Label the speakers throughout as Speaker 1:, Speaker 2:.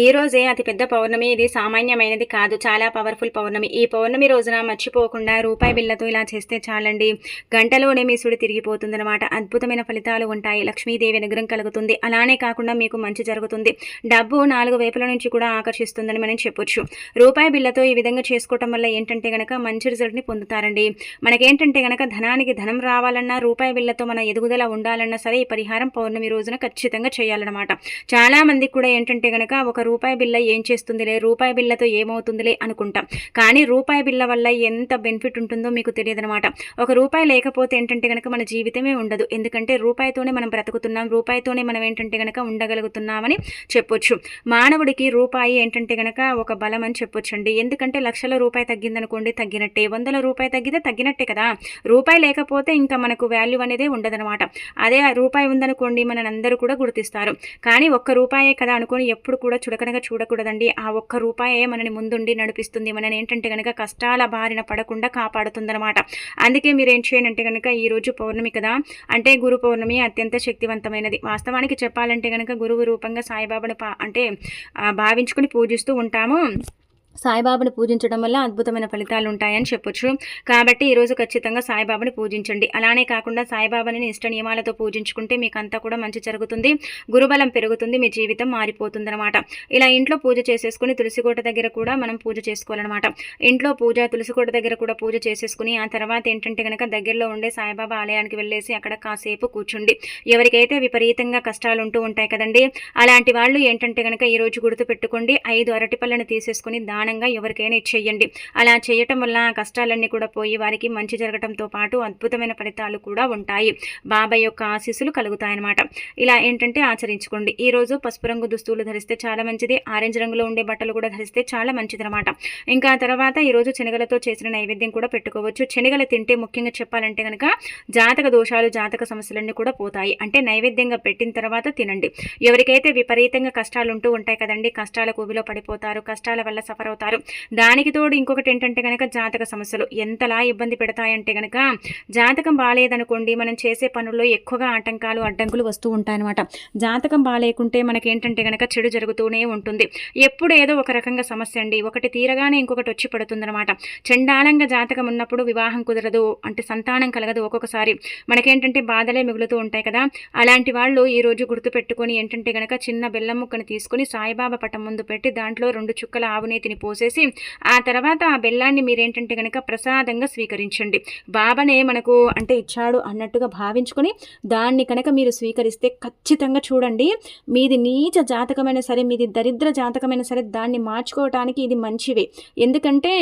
Speaker 1: ఈ రోజే అతి పెద్ద పౌర్ణమి. ఇది సామాన్యమైనది కాదు. చాలా పవర్ఫుల్ పౌర్ణమి. ఈ పౌర్ణమి రోజున మర్చిపోకుండా రూపాయి బిళ్ళతో ఇలా చేస్తే చాలండి. గంటలోనే మీ సుడి తిరిగిపోతుందనమాట అద్భుతమైన ఫలితాలు ఉంటాయి. లక్ష్మీదేవి అనుగ్రహం కలుగుతుంది. అలానే కాకుండా మీకు మంచి జరుగుతుంది. డబ్బు నాలుగు వైపుల నుంచి కూడా ఆకర్షిస్తుందని మనం చెప్పొచ్చు. రూపాయి బిళ్ళతో ఈ విధంగా చేసుకోవటం వల్ల ఏంటంటే గనక మంచి రిజల్ట్ని పొందుతారండి. మనకేంటంటే గనక ధనానికి ధనం రావాలన్నా రూపాయి బిళ్ళతో మన ఎదుగుదల ఉండాలన్నా సరే ఈ పరిహారం పౌర్ణమి రోజున ఖచ్చితంగా చేయాలన్నమాట. చాలా మందికి కూడా ఏంటంటే గనక ఒక రూపాయి బిల్ల ఏం చేస్తుందిలే? రూపాయి బిల్లతో ఏమవుతుందిలే అనుకుంటాం. కానీ రూపాయి బిల్ల వల్ల ఎంత బెనిఫిట్ ఉంటుందో మీకు తెలియదు అనమాట ఒక రూపాయి లేకపోతే ఏంటంటే కనుక మన జీవితమే ఉండదు. ఎందుకంటే రూపాయితోనే మనం బ్రతుకుతున్నాం. రూపాయితోనే మనం ఏంటంటే కనుక ఉండగలుగుతున్నామని చెప్పొచ్చు. మానవుడికి రూపాయి ఏంటంటే కనుక ఒక బలం అని చెప్పొచ్చండి. ఎందుకంటే లక్షల రూపాయి తగ్గిందనుకోండి తగ్గినట్టే. వందల రూపాయి తగ్గితే తగ్గినట్టే కదా. రూపాయి లేకపోతే ఇంకా మనకు వాల్యూ అనేది ఉండదనమాట అదే రూపాయి ఉందనుకోండి మన అందరూ కూడా గుర్తిస్తారు. కానీ ఒక్క రూపాయే కదా అనుకొని ఎప్పుడు కూడా చుడకనగా చూడకూడదండి. ఆ ఒక్క రూపాయే మనని ముందుండి నడిపిస్తుంది. మనని ఏంటంటే కనుక కష్టాల బారిన పడకుండా కాపాడుతుందన్నమాట. అందుకే మీరు ఏం చేయనంటే కనుక ఈరోజు పౌర్ణమి కదా. అంటే గురు పౌర్ణమి అత్యంత శక్తివంతమైనది. వాస్తవానికి చెప్పాలంటే కనుక గురువు రూపంగా సాయిబాబాను అంటే భావించుకుని పూజిస్తూ ఉంటాము. సాయిబాబాని పూజించడం వల్ల అద్భుతమైన ఫలితాలు ఉంటాయని చెప్పొచ్చు. కాబట్టి ఈరోజు ఖచ్చితంగా సాయిబాబాని పూజించండి. అలానే కాకుండా సాయిబాబాని ఇష్ట నియమాలతో పూజించుకుంటే మీకు అంతా కూడా మంచి జరుగుతుంది. గురుబలం పెరుగుతుంది మీ జీవితం మారిపోతుందనమాట ఇలా ఇంట్లో పూజ చేసేసుకుని తులసికోట దగ్గర కూడా మనం పూజ చేసుకోవాలన్నమాట. ఇంట్లో పూజ తులసికోట దగ్గర కూడా పూజ చేసేసుకుని ఆ తర్వాత ఏంటంటే కనుక దగ్గరలో ఉండే సాయిబాబా ఆలయానికి వెళ్ళేసి అక్కడ కాసేపు కూర్చుండి. ఎవరికైతే విపరీతంగా కష్టాలు ఉంటూ ఉంటాయి కదండి అలాంటి వాళ్ళు ఏంటంటే కనుక ఈరోజు గుర్తు పెట్టుకోండి ఐదు అరటిపళ్ళను తీసేసుకుని దాని దానంగా ఎవరికైనా ఇచ్చేయండి. అలా చేయటం వల్ల కష్టాలన్నీ కూడా పోయి వారికి మంచి జరగటంతో పాటు అద్భుతమైన ఫలితాలు కూడా ఉంటాయి. బాబాయ్ యొక్క ఆశీస్సులు కలుగుతాయన్నమాట. ఇలా ఏంటంటే ఆచరించుకోండి. ఈ రోజు పసుపు రంగు దుస్తువులు ధరిస్తే చాలా మంచిది. ఆరెంజ్ రంగులో ఉండే బట్టలు కూడా ధరిస్తే చాలా మంచిది అనమాట ఇంకా తర్వాత ఈరోజు శనగలతో చేసిన నైవేద్యం కూడా పెట్టుకోవచ్చు. శనగలు తింటే ముఖ్యంగా చెప్పాలంటే కనుక జాతక దోషాలు జాతక సమస్యలన్నీ కూడా పోతాయి. అంటే నైవేద్యంగా పెట్టిన తర్వాత తినండి. ఎవరికైతే విపరీతంగా కష్టాలు ఉంటూ ఉంటాయి కదండి కష్టాల కూబిలో పడిపోతారు కష్టాల వల్ల సఫర్ తయారవుతారు. దానికి తోడు ఇంకొకటి ఏంటంటే కనుక జాతక సమస్యలు. ఎంతలా ఇబ్బంది పెడతాయంటే కనుక జాతకం బాగాలేదనుకోండి మనం చేసే పనుల్లో ఎక్కువగా ఆటంకాలు అడ్డంకులు వస్తూ ఉంటాయన్నమాట. జాతకం బాగాలేకుంటే మనకేంటంటే కనుక చెడు జరుగుతూనే ఉంటుంది. ఎప్పుడు ఏదో ఒక రకంగా సమస్య అండి. ఒకటి తీరగానే ఇంకొకటి వచ్చి పడుతుందన్నమాట. చండాలంగా జాతకం ఉన్నప్పుడు వివాహం కుదరదు. అంటే సంతానం కలగదు ఒక్కొక్కసారి. మనకేంటంటే బాధలే మిగులుతూ ఉంటాయి కదా. అలాంటి వాళ్ళు ఈరోజు గుర్తుపెట్టుకొని ఏంటంటే కనుక చిన్న బెల్లం ముక్కను తీసుకొని సాయిబాబా పటం ముందు పెట్టి దాంట్లో రెండు చుక్కల ఆవునేతిని పోసేసి ఆ తర్వాత ఆ బెల్లాన్ని మీరేంటంటే కనుక ప్రసాదంగా స్వీకరించండి. బాబానే మనకు అంటే ఇచ్చాడు అన్నట్టుగా భావించుకొని దాన్ని కనుక మీరు స్వీకరిస్తే ఖచ్చితంగా చూడండి మీది నీచ జాతకమైన సరే మీది దరిద్ర జాతకమైన సరే దాన్ని మార్చుకోవటానికి ఇది మంచివే. ఎందుకంటే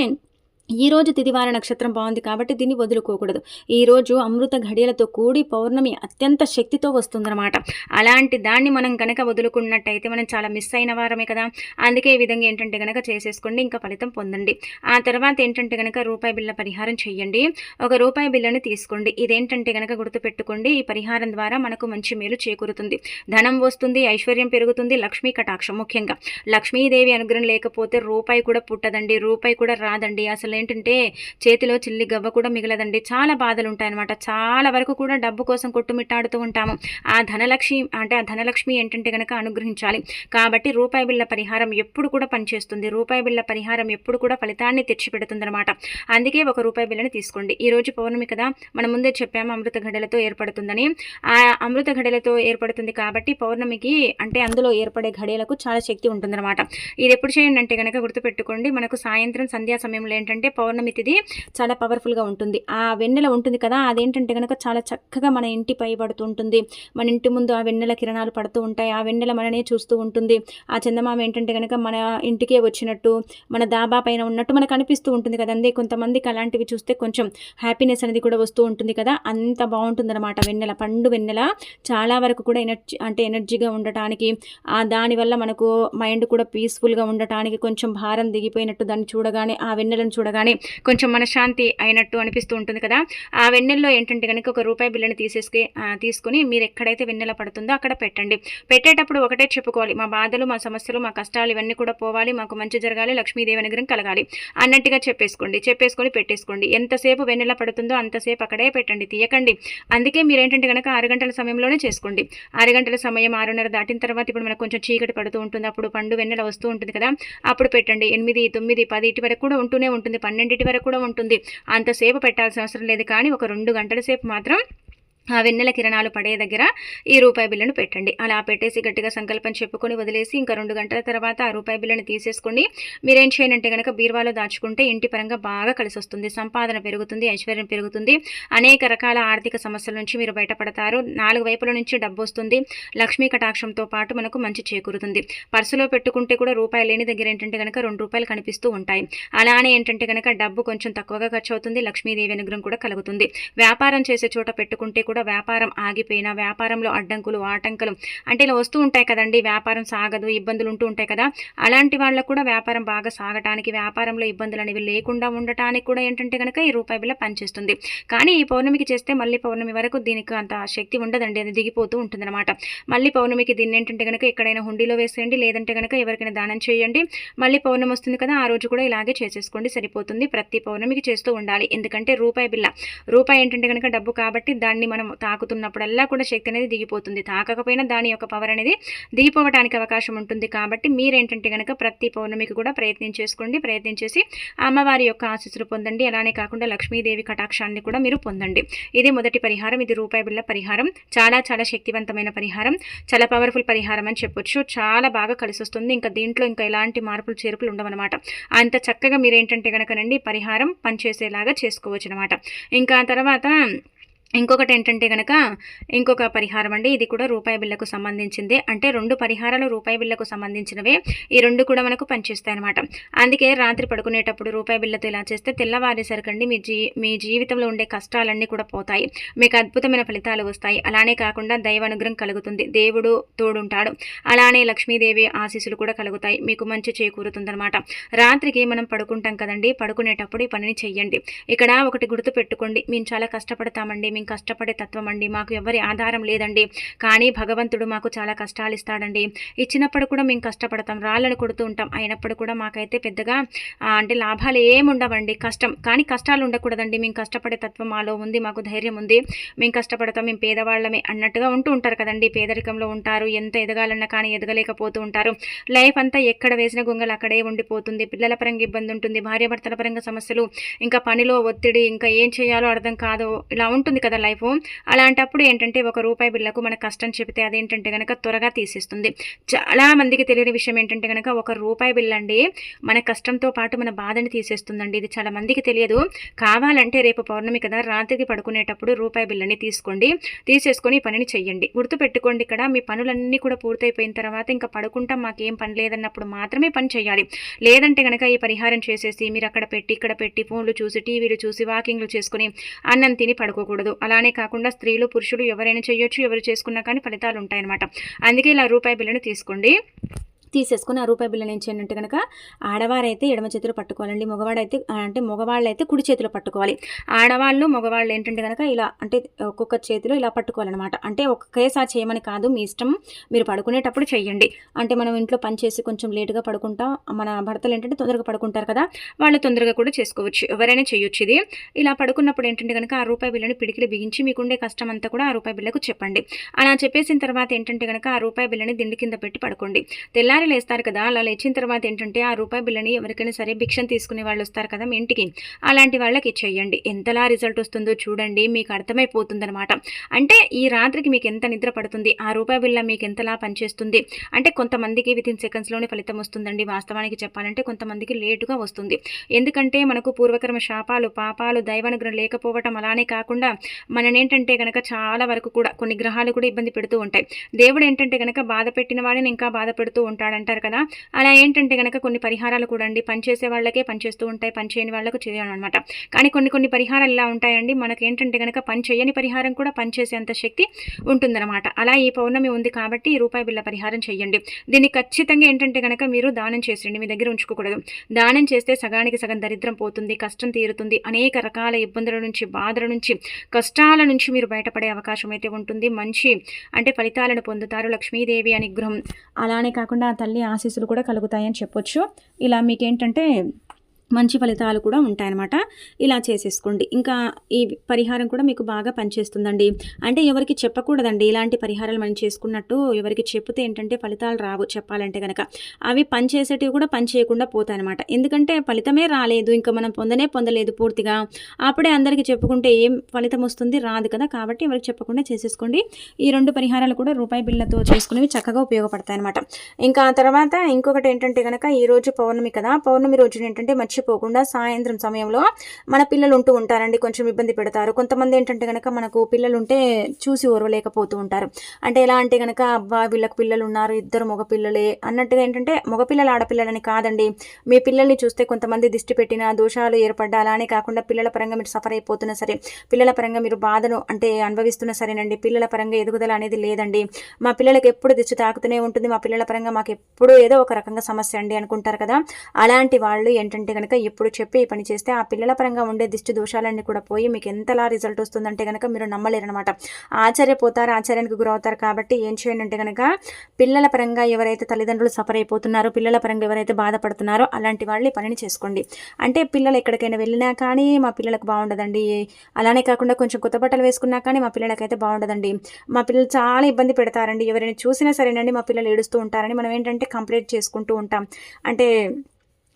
Speaker 1: ఈరోజు తిదివార నక్షత్రం బాగుంది కాబట్టి దీన్ని వదులుకోకూడదు. ఈరోజు అమృత ఘడియలతో కూడి పౌర్ణమి అత్యంత శక్తితో వస్తుందన్నమాట. అలాంటి దాన్ని మనం కనుక వదులుకున్నట్టయితే మనం చాలా మిస్ అయిన వారమే కదా. అందుకే ఈ విధంగా ఏంటంటే కనుక చేసేసుకోండి ఇంకా ఫలితం పొందండి. ఆ తర్వాత ఏంటంటే కనుక రూపాయి బిల్ల పరిహారం చేయండి. ఒక రూపాయి బిల్లని తీసుకోండి. ఇదేంటంటే కనుక గుర్తుపెట్టుకోండి ఈ పరిహారం ద్వారా మనకు మంచి మేలు చేకూరుతుంది. ధనం వస్తుంది ఐశ్వర్యం పెరుగుతుంది లక్ష్మీ కటాక్షం ముఖ్యంగా. లక్ష్మీదేవి అనుగ్రహం లేకపోతే రూపాయి కూడా పుట్టదండి రూపాయి కూడా రాదండి. అసలు ఏంటంటే చేతిలో చిల్లి గవ్వ కూడా మిగలదండి. చాలా బాధలు ఉంటాయన్నమాట చాలా వరకు కూడా డబ్బు కోసం కొట్టుమిట్టాడుతూ ఉంటాము. ఆ ధనలక్ష్మి అంటే ఆ ధనలక్ష్మి ఏంటంటే కనుక అనుగ్రహించాలి. కాబట్టి రూపాయి బిళ్ళ పరిహారం ఎప్పుడు కూడా పనిచేస్తుంది. రూపాయి బిళ్ళ పరిహారం ఎప్పుడు కూడా ఫలితాన్ని తెచ్చిపెడుతుందనమాట అందుకే ఒక రూపాయి బిళ్ళని తీసుకోండి. ఈరోజు పౌర్ణమి కదా మనం ముందే చెప్పాము అమృత ఘడలతో ఏర్పడుతుందని. ఆ అమృత ఘడలతో ఏర్పడుతుంది కాబట్టి పౌర్ణమికి అంటే అందులో ఏర్పడే ఘడేలకు చాలా శక్తి ఉంటుందన్నమాట. ఇది ఎప్పుడు చేయండి అంటే కనుక గుర్తుపెట్టుకోండి. మనకు సాయంత్రం సంధ్యా సమయంలో ఏంటంటే ఏంటంటే పౌర్ణమి తిది చాలా పవర్ఫుల్గా ఉంటుంది. ఆ వెన్నెల ఉంటుంది కదా అదేంటంటే కనుక చాలా చక్కగా మన ఇంటి పై పడుతూ ఉంటుంది. మన ఇంటి ముందు ఆ వెన్నెల కిరణాలు పడుతూ ఉంటాయి. ఆ వెన్నెల మననే చూస్తూ ఉంటుంది. ఆ చందమామ ఏంటంటే కనుక మన ఇంటికే వచ్చినట్టు మన దాబా పైన ఉన్నట్టు మనకు అనిపిస్తూ ఉంటుంది కదండి కొంతమందికి అలాంటివి చూస్తే కొంచెం హ్యాపీనెస్ అనేది కూడా వస్తూ ఉంటుంది కదా. అంత బాగుంటుంది అనమాట వెన్నెల. పండు వెన్నెల చాలా వరకు కూడా ఎనర్జీ అంటే ఎనర్జీగా ఉండటానికి ఆ దానివల్ల మనకు మైండ్ కూడా పీస్ఫుల్గా ఉండటానికి కొంచెం భారం దిగిపోయినట్టు దాన్ని చూడగానే ఆ వెన్నెలను చూడగానే చూడగానే కొంచెం మనశ్శాంతి అయినట్టు అనిపిస్తూ ఉంటుంది కదా. ఆ వెన్నెల్లో ఏంటంటే కనుక ఒక రూపాయి బిల్లుని తీసేసి తీసుకుని మీరు ఎక్కడైతే వెన్నెల పడుతుందో అక్కడ పెట్టండి. పెట్టేటప్పుడు ఒకటే చెప్పుకోవాలి. మా బాధలు మా సమస్యలు మా కష్టాలు ఇవన్నీ కూడా పోవాలి. మాకు మంచి జరగాలి. లక్ష్మీదేవి అనుగ్రహం కలగాలి. అన్నట్టుగా చెప్పేసుకోండి. చెప్పేసుకొని పెట్టేసుకోండి. ఎంతసేపు వెన్నెల పడుతుందో అంతసేపు అక్కడే పెట్టండి. తీయకండి. అందుకే మీరు ఏంటంటే కనుక ఆరు గంటల సమయంలోనే చేసుకోండి. ఆరు గంటల సమయం ఆరున్నర దాటిన తర్వాత ఇప్పుడు మనకు కొంచెం చీకటి పడుతూ ఉంటుంది. అప్పుడు పండు వెన్నెల వస్తూ ఉంటుంది కదా. అప్పుడు పెట్టండి. ఎనిమిది తొమ్మిది పది ఇటు వరకు కూడా ఉంటూనే ఉంటుంది. పన్నెండింటి వరకు కూడా ఉంటుంది. అంతసేపు పెట్టాల్సిన అవసరం లేదు. కానీ ఒక రెండు గంటల సేపు మాత్రం ఆ వెన్నెల కిరణాలు పడే దగ్గర ఈ రూపాయి బిల్లును పెట్టండి. అలా పెట్టేసి గట్టిగా సంకల్పం చెప్పుకొని వదిలేసి ఇంకా రెండు గంటల తర్వాత ఆ రూపాయి బిల్లును తీసేసుకొని మీరేం చేయనంటే కనుక బీర్వాలో దాచుకుంటే ఇంటి పరంగా బాగా కలిసి వస్తుంది సంపాదన పెరుగుతుంది ఐశ్వర్యం పెరుగుతుంది. అనేక రకాల ఆర్థిక సమస్యల నుంచి మీరు బయటపడతారు. నాలుగు వైపుల నుంచి డబ్బు వస్తుంది. లక్ష్మీ కటాక్షంతో పాటు మనకు మంచి చేకూరుతుంది. పర్సులో పెట్టుకుంటే కూడా రూపాయి లేని దగ్గర ఏంటంటే కనుక రెండు రూపాయలు కనిపిస్తూ ఉంటాయి. అలానే ఏంటంటే కనుక డబ్బు కొంచెం తక్కువగా ఖర్చు అవుతుంది లక్ష్మీదేవి అనుగ్రహం కూడా కలుగుతుంది. వ్యాపారం చేసే చోట పెట్టుకుంటే కూడా కూడా వ్యాపారం ఆగిపోయినా వ్యాపారంలో అడ్డంకులు ఆటంకులు అంటే ఇలా వస్తూ ఉంటాయి కదండి. వ్యాపారం సాగదు ఇబ్బందులు ఉంటూ ఉంటాయి కదా. అలాంటి వాళ్ళకు కూడా వ్యాపారం బాగా సాగటానికి వ్యాపారంలో ఇబ్బందులు అనేవి లేకుండా ఉండటానికి కూడా ఏంటంటే కనుక ఈ రూపాయి బిల్ల పనిచేస్తుంది. కానీ ఈ పౌర్ణమికి చేస్తే మళ్ళీ పౌర్ణమి వరకు దీనికి అంత శక్తి ఉండదండి. అది దిగిపోతూ ఉంటుందన్నమాట. మళ్ళీ పౌర్ణమికి దీన్ని ఏంటంటే కనుక ఎక్కడైనా హుండీలో వేసేయండి. లేదంటే కనుక ఎవరికైనా దానం చేయండి. మళ్ళీ పౌర్ణమి వస్తుంది కదా ఆ రోజు కూడా ఇలాగే చేసేసుకోండి. సరిపోతుంది. ప్రతి పౌర్ణమికి చేస్తూ ఉండాలి. ఎందుకంటే రూపాయి బిల్ల రూపాయి ఏంటంటే కనుక డబ్బు కాబట్టి దాన్ని మనం మనం తాకుతున్నప్పుడల్లా కూడా శక్తి అనేది దిగిపోతుంది. తాకకపోయినా దాని యొక్క పవర్ అనేది దిగిపోవడానికి అవకాశం ఉంటుంది. కాబట్టి మీరేంటంటే కనుక ప్రతి పౌర్ణమికి కూడా ప్రయత్నం చేసుకోండి. ప్రయత్నం చేసి అమ్మవారి యొక్క ఆశీస్సులు పొందండి. అలానే కాకుండా లక్ష్మీదేవి కటాక్షాన్ని కూడా మీరు పొందండి. ఇది మొదటి పరిహారం. ఇది రూపాయి బిళ్ళ పరిహారం. చాలా చాలా శక్తివంతమైన పరిహారం. చాలా పవర్ఫుల్ పరిహారం అని చెప్పొచ్చు. చాలా బాగా కలిసి వస్తుంది ఇంకా దీంట్లో ఇంకా ఎలాంటి మార్పులు చేర్పులు ఉండవన్నమాట. అంత చక్కగా మీరేంటంటే కనుకనండి పరిహారం పనిచేసేలాగా చేసుకోవచ్చు అనమాట ఇంకా తర్వాత ఇంకొకటి ఏంటంటే కనుక ఇంకొక పరిహారం అండి. ఇది కూడా రూపాయి బిల్లకు సంబంధించిందే. అంటే రెండు పరిహారాలు రూపాయి బిల్లకు సంబంధించినవే. ఈ రెండు కూడా మనకు పనిచేస్తాయి అనమాట అందుకే రాత్రి పడుకునేటప్పుడు రూపాయి బిల్లతో ఇలా చేస్తే తెల్లవారేసరికండి మీ జీ మీ జీవితంలో ఉండే కష్టాలన్నీ కూడా పోతాయి. మీకు అద్భుతమైన ఫలితాలు వస్తాయి. అలానే కాకుండా దైవానుగ్రహం కలుగుతుంది. దేవుడు తోడుంటాడు. అలానే లక్ష్మీదేవి ఆశీస్సులు కూడా కలుగుతాయి. మీకు మంచి చేకూరుతుందనమాట రాత్రికి మనం పడుకుంటాం కదండి. పడుకునేటప్పుడు ఈ పనిని చెయ్యండి. ఇక్కడ ఒకటి గుర్తు పెట్టుకోండి మేము చాలా కష్టపడతామండి. మేము కష్టపడే తత్వం అండి. మాకు ఎవరి ఆధారం లేదండి. కానీ భగవంతుడు మాకు చాలా కష్టాలు ఇస్తాడండి. ఇచ్చినప్పుడు కూడా మేము కష్టపడతాం. రాళ్ళను కొడుతూ ఉంటాం. అయినప్పుడు కూడా మాకైతే పెద్దగా అంటే లాభాలు ఏముండవండి కష్టం. కానీ కష్టాలు ఉండకూడదండి. మేము కష్టపడే తత్వం మాలో ఉంది. మాకు ధైర్యం ఉంది. మేము కష్టపడతాం. మేము పేదవాళ్ళమే అన్నట్టుగా ఉంటూ ఉంటారు కదండి. పేదరికంలో ఉంటారు. ఎంత ఎదగాలన్నా కానీ ఎదగలేకపోతూ ఉంటారు. లైఫ్ అంతా ఎక్కడ వేసిన గొంగలు అక్కడే ఉండిపోతుంది. పిల్లల పరంగా ఇబ్బంది ఉంటుంది. భార్యాభర్తల పరంగా సమస్యలు ఇంకా పనిలో ఒత్తిడి ఇంకా ఏం చేయాలో అర్థం కాదు ఇలా ఉంటుంది కదా లైఫ్. అలాంటప్పుడు ఏంటంటే ఒక రూపాయి బిల్లకు మన కష్టం చెబితే అదేంటంటే కనుక త్వరగా తీసేస్తుంది. చాలా మందికి తెలియని విషయం ఏంటంటే కనుక ఒక రూపాయి బిల్ అండి మన కష్టంతో పాటు మన బాధని తీసేస్తుందండి. ఇది చాలా మందికి తెలియదు. కావాలంటే రేపు పౌర్ణమి కదా రాత్రికి పడుకునేటప్పుడు రూపాయి బిల్లని తీసుకోండి. తీసేసుకొని పనిని చెయ్యండి. గుర్తుపెట్టుకోండి ఇక్కడ మీ పనులన్నీ కూడా పూర్తయిపోయిన తర్వాత ఇంకా పడుకుంటాం మాకేం పని లేదన్నప్పుడు మాత్రమే పని చేయాలి లేదంటే కనుక ఈ పరిహారం చేసేసి మీరు అక్కడ పెట్టి ఇక్కడ పెట్టి ఫోన్లు చూసి టీవీలు చూసి వాకింగ్లు చేసుకుని అన్నం తిని పడుకోకూడదు. అలానే కాకుండా స్త్రీలు పురుషులు ఎవరైనా చేయొచ్చు ఎవరు చేసుకున్నా కానీ ఫలితాలు ఉంటాయన్నమాట అందుకే ఇలా రూపాయి బిల్లును తీసుకోండి. తీసేసుకుని ఆ రూపాయి బిల్లు ఏం చేయండి కనుక ఆడవారైతే ఎడమ చేతిలో పట్టుకోవాలండి మగవాడైతే అంటే మగవాళ్ళు అయితే కుడి చేతిలో పట్టుకోవాలి. ఆడవాళ్ళు మగవాళ్ళు ఏంటంటే కనుక ఇలా అంటే ఒక్కొక్క చేతిలో ఇలా పట్టుకోవాలన్నమాట. అంటే ఒకేసారి చేయమని కాదు మీ ఇష్టం మీరు పడుకునేటప్పుడు చేయండి అంటే మనం ఇంట్లో పని చేసి కొంచెం లేటుగా పడుకుంటాం మన భర్తలు ఏంటంటే తొందరగా పడుకుంటారు కదా వాళ్ళు తొందరగా కూడా చేసుకోవచ్చు ఎవరైనా చేయొచ్చు ఇది. ఇలా పడుకున్నప్పుడు ఏంటంటే కనుక ఆ రూపాయి బిల్లుని పిడికిలు బిగించి మీకుండే కష్టం అంతా కూడా ఆ రూపాయి బిల్లకు చెప్పండి. అలా చెప్పేసిన తర్వాత ఏంటంటే కనుక ఆ రూపాయి బిల్లని దిండి కింద పెట్టి పడుకోండి. తెల్లారి రూపాయలు వేస్తారు కదా. అలా లేచిన తర్వాత ఏంటంటే ఆ రూపాయి బిల్లని ఎవరికైనా సరే భిక్షను తీసుకునే వాళ్ళు వస్తారు కదా మీ ఇంటికి. అలాంటి వాళ్ళకి చేయండి ఎంతలా రిజల్ట్ వస్తుందో చూడండి. మీకు అర్థమైపోతుందనమాట అంటే ఈ రాత్రికి మీకు ఎంత నిద్ర పడుతుంది? ఆ రూపాయి బిల్ల మీకు ఎంతలా పనిచేస్తుంది? అంటే కొంతమందికి విత్ ఇన్ సెకండ్స్లోనే ఫలితం వస్తుందండి. వాస్తవానికి చెప్పాలంటే కొంతమందికి లేటుగా వస్తుంది. ఎందుకంటే మనకు పూర్వకర్మ శాపాలు పాపాలు దైవానుగ్రహం లేకపోవటం అలానే కాకుండా మననేంటంటే కనుక చాలా వరకు కూడా కొన్ని గ్రహాలు కూడా ఇబ్బంది పెడుతూ ఉంటాయి. దేవుడు ఏంటంటే కనుక బాధ పెట్టిన వాడిని ఇంకా బాధ పెడుతూ ఉంటాడు. ఉంటాడంటారు కదా. అలా ఏంటంటే కనుక కొన్ని పరిహారాలు కూడా అండి పనిచేసే వాళ్ళకే పనిచేస్తూ ఉంటాయి పనిచేయని వాళ్ళకు చేయను అనమాట కానీ కొన్ని కొన్ని పరిహారాలు ఇలా ఉంటాయండి. మనకు ఏంటంటే కనుక పని చేయని పరిహారం కూడా పనిచేసేంత శక్తి ఉంటుందన్నమాట. అలా ఈ పౌర్ణమి ఉంది కాబట్టి ఈ రూపాయి బిళ్ళ పరిహారం చేయండి దీన్ని ఖచ్చితంగా ఏంటంటే కనుక మీరు దానం చేసేయండి. మీ దగ్గర ఉంచుకోకూడదు. దానం చేస్తే సగానికి సగం దరిద్రం పోతుంది కష్టం తీరుతుంది అనేక రకాల ఇబ్బందుల నుంచి బాధల నుంచి కష్టాల నుంచి మీరు బయటపడే అవకాశం అయితే ఉంటుంది. మంచి అంటే ఫలితాలను పొందుతారు లక్ష్మీదేవి అనుగ్రహం. అలానే కాకుండా తల్లి ఆశీస్సులు కూడా కలుగుతాయని చెప్పొచ్చు. ఇలా మీకేంటంటే మంచి ఫలితాలు కూడా ఉంటాయన్నమాట. ఇలా చేసేసుకోండి. ఇంకా ఈ పరిహారం కూడా మీకు బాగా పనిచేస్తుందండి. అంటే ఎవరికి చెప్పకూడదండి. ఇలాంటి పరిహారాలు మనం చేసుకున్నట్టు ఎవరికి చెప్తే ఏంటంటే ఫలితాలు రావు చెప్పాలంటే కనుక అవి పనిచేసేటివి కూడా పని చేయకుండా పోతాయన్నమాట. ఎందుకంటే ఫలితమే రాలేదు. ఇంకా మనం పొందనే పొందలేదు పూర్తిగా. అప్పుడే అందరికీ చెప్పుకుంటే ఏం ఫలితం వస్తుంది? రాదు కదా. కాబట్టి ఎవరికి చెప్పకుండా చేసేసుకోండి. ఈ రెండు పరిహారాలు కూడా రూపాయి బిళ్ళతో చేసుకునేవి చక్కగా ఉపయోగపడతాయి అనమాట ఇంకా తర్వాత ఇంకొకటి ఏంటంటే కనుక ఈరోజు పౌర్ణమి కదా. పౌర్ణమి రోజున ఏంటంటే మంచి మర్చిపోకుండా సాయంత్రం సమయంలో మన పిల్లలు ఉంటూ ఉంటారండి కొంచెం ఇబ్బంది పెడతారు. కొంతమంది ఏంటంటే కనుక మనకు పిల్లలు ఉంటే చూసి ఓర్వలేకపోతూ ఉంటారు. అంటే ఎలా అంటే కనుక అబ్బా వీళ్ళకి పిల్లలు ఉన్నారు ఇద్దరు మగపిల్లలే అన్నట్టుగా ఏంటంటే మగపిల్లలు ఆడపిల్లలని కాదండి. మీ పిల్లల్ని చూస్తే కొంతమంది దిష్టి పెట్టిన దోషాలు ఏర్పడ్డా అలానే కాకుండా పిల్లల పరంగా మీరు సఫర్ అయిపోతున్నా సరే పిల్లల పరంగా మీరు బాధను అంటే అనుభవిస్తున్నా సరేనండి. పిల్లల పరంగా ఎదుగుదల అనేది లేదండి. మా పిల్లలకి ఎప్పుడు దిష్టి తాకుతూనే ఉంటుంది. మా పిల్లల పరంగా మాకు ఎప్పుడు ఏదో ఒక రకంగా సమస్య అండి అనుకుంటారు కదా. అలాంటి వాళ్ళు ఏంటంటే కనుక కనుక ఇప్పుడు చెప్పి పని చేస్తే ఆ పిల్లల పరంగా ఉండే దిష్టి దోషాలన్నీ కూడా పోయి మీకు ఎంతలా రిజల్ట్ వస్తుందంటే కనుక మీరు నమ్మలేరనమాట ఆశ్చర్యపోతారు ఆశ్చర్యానికి గురవుతారు కాబట్టి ఏం చేయండి అంటే కనుక పిల్లల పరంగా ఎవరైతే తల్లిదండ్రులు సఫర్ అయిపోతున్నారో పిల్లల పరంగా ఎవరైతే బాధపడుతున్నారో అలాంటి వాళ్ళు పనిని చేసుకోండి. అంటే పిల్లలు ఎక్కడికైనా వెళ్ళినా కానీ మా పిల్లలకు బాగుండదండి. అలానే కాకుండా కొంచెం కొత్త బట్టలు వేసుకున్నా కానీ మా పిల్లలకైతే బాగుండదండి. మా పిల్లలు చాలా ఇబ్బంది పెడతారండి. ఎవరైనా చూసినా సరేనండి మా పిల్లలు ఏడుస్తూ ఉంటారని మనం ఏంటంటే కంప్లీట్ చేసుకుంటూ ఉంటాం. అంటే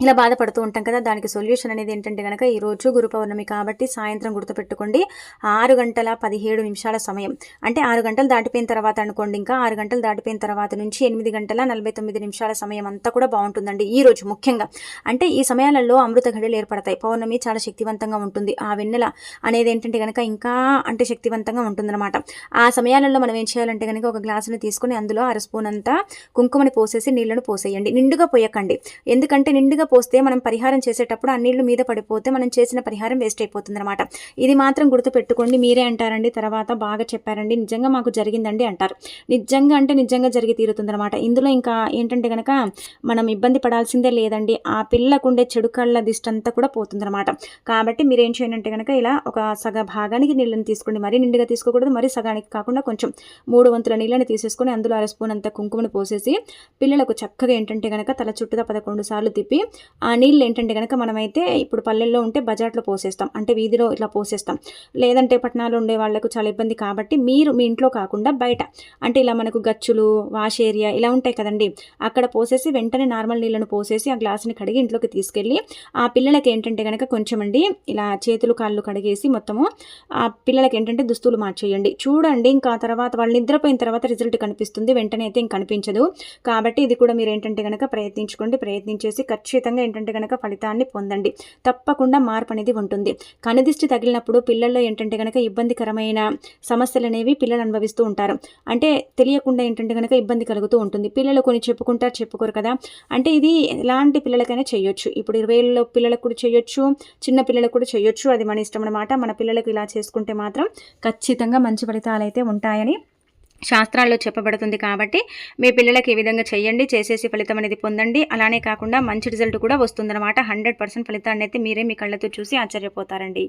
Speaker 1: ఇలా బాధపడుతూ ఉంటాం కదా దానికి సొల్యూషన్ అనేది ఏంటంటే కనుక ఈరోజు గురు పౌర్ణమి కాబట్టి సాయంత్రం గుర్తుపెట్టుకోండి. ఆరు గంటల పదిహేడు నిమిషాల సమయం. అంటే ఆరు గంటలు దాటిపోయిన తర్వాత అనుకోండి ఇంకా ఆరు గంటలు దాటిపోయిన తర్వాత నుంచి ఎనిమిది గంటల నలభై తొమ్మిది నిమిషాల సమయం అంతా కూడా బాగుంటుందండి ఈ రోజు ముఖ్యంగా. అంటే ఈ సమయాలలో అమృత ఘడియలు ఏర్పడతాయి. పౌర్ణమి చాలా శక్తివంతంగా ఉంటుంది. ఆ వెన్నెల అనేది ఏంటంటే కనుక ఇంకా అంటే శక్తివంతంగా ఉంటుందన్నమాట. ఆ సమయాలలో మనం ఏం చేయాలంటే కనుక ఒక గ్లాసుని తీసుకుని అందులో అర స్పూన్ అంతా కుంకుమని పోసేసి నీళ్ళను పోసేయండి. నిండుగా పోయకండి. ఎందుకంటే నిండుగా పోస్తే మనం పరిహారం చేసేటప్పుడు ఆ నీళ్ళు మీద పడిపోతే మనం చేసిన పరిహారం వేస్ట్ అయిపోతుంది అనమాట ఇది మాత్రం గుర్తుపెట్టుకోండి మీరే అంటారండి తర్వాత బాగా చెప్పారండి నిజంగా మాకు జరిగిందండి అంటారు. నిజంగా అంటే నిజంగా జరిగి తీరుతుంది అనమాట ఇందులో ఇంకా ఏంటంటే కనుక మనం ఇబ్బంది పడాల్సిందే లేదండి ఆ పిల్లకుండే చెడు కళ్ళ దిష్టంతా కూడా పోతుందన్నమాట. కాబట్టి మీరు ఏం చేయండి కనుక ఇలా ఒక సగ భాగానికి నీళ్ళని తీసుకోండి మరీ నిండుగా తీసుకోకూడదు మరీ సగానికి కాకుండా కొంచెం మూడు వంతుల నీళ్ళని తీసేసుకొని అందులో అర స్పూన్ అంత కుంకుమను పోసేసి పిల్లలకు చక్కగా ఏంటంటే కనుక తల చుట్టూతా పదకొండు సార్లు తిప్పి ఆ నీళ్ళు ఏంటంటే కనుక మనమైతే ఇప్పుడు పల్లెల్లో ఉంటే బజార్లో పోసేస్తాం. అంటే వీధిలో ఇట్లా పోసేస్తాం. లేదంటే పట్టణాలు ఉండే వాళ్ళకు చాలా ఇబ్బంది కాబట్టి మీరు మీ ఇంట్లో కాకుండా బయట. అంటే ఇలా మనకు గచ్చులు వాష్ ఏరియా ఇలా ఉంటాయి కదండి. అక్కడ పోసేసి వెంటనే నార్మల్ నీళ్ళను పోసేసి ఆ గ్లాసుని కడిగి ఇంట్లోకి తీసుకెళ్ళి ఆ పిల్లలకి ఏంటంటే కనుక కొంచెం అండి ఇలా చేతులు కాళ్ళు కడిగేసి మొత్తము ఆ పిల్లలకి ఏంటంటే దుస్తులు మార్చేయండి. చూడండి ఇంకా తర్వాత వాళ్ళు నిద్రపోయిన తర్వాత రిజల్ట్ కనిపిస్తుంది. వెంటనే అయితే ఇంక కనిపించదు. కాబట్టి ఇది కూడా మీరు ఏంటంటే కనుక ప్రయత్నించుకోండి. ప్రయత్నించేసి ఖచ్చితంగా ఖచ్చితంగా ఏంటంటే కనుక ఫలితాన్ని పొందండి. తప్పకుండా మార్పు అనేది ఉంటుంది. కనుదిష్టి తగిలినప్పుడు పిల్లల్లో ఏంటంటే కనుక ఇబ్బందికరమైన సమస్యలు అనేవి పిల్లలు అనుభవిస్తూ ఉంటారు. అంటే తెలియకుండా ఏంటంటే కనుక ఇబ్బంది కలుగుతూ ఉంటుంది. పిల్లలు కొన్ని చెప్పుకుంటారు చెప్పుకోరు కదా. అంటే ఇది ఎలాంటి పిల్లలకైనా చేయొచ్చు. ఇప్పుడు ఇరవైలో పిల్లలకు కూడా చేయొచ్చు చిన్న పిల్లలకు కూడా చేయొచ్చు. అది మన ఇష్టం అనమాట మన పిల్లలకు ఇలా చేసుకుంటే మాత్రం ఖచ్చితంగా మంచి ఫలితాలు అయితే ఉంటాయని శాస్త్రాల్లో చెప్పబడుతుంది కాబట్టి మీ పిల్లలకి ఈ విధంగా చేయండి చేసేసి ఫలితం అనేది పొందండి. అలానే కాకుండా మంచి రిజల్ట్ కూడా వస్తుందన్నమాట. హండ్రెడ్ పర్సెంట్ ఫలితాన్ని అయితే మీరే మీ కళ్ళతో చూసి ఆశ్చర్యపోతారండి.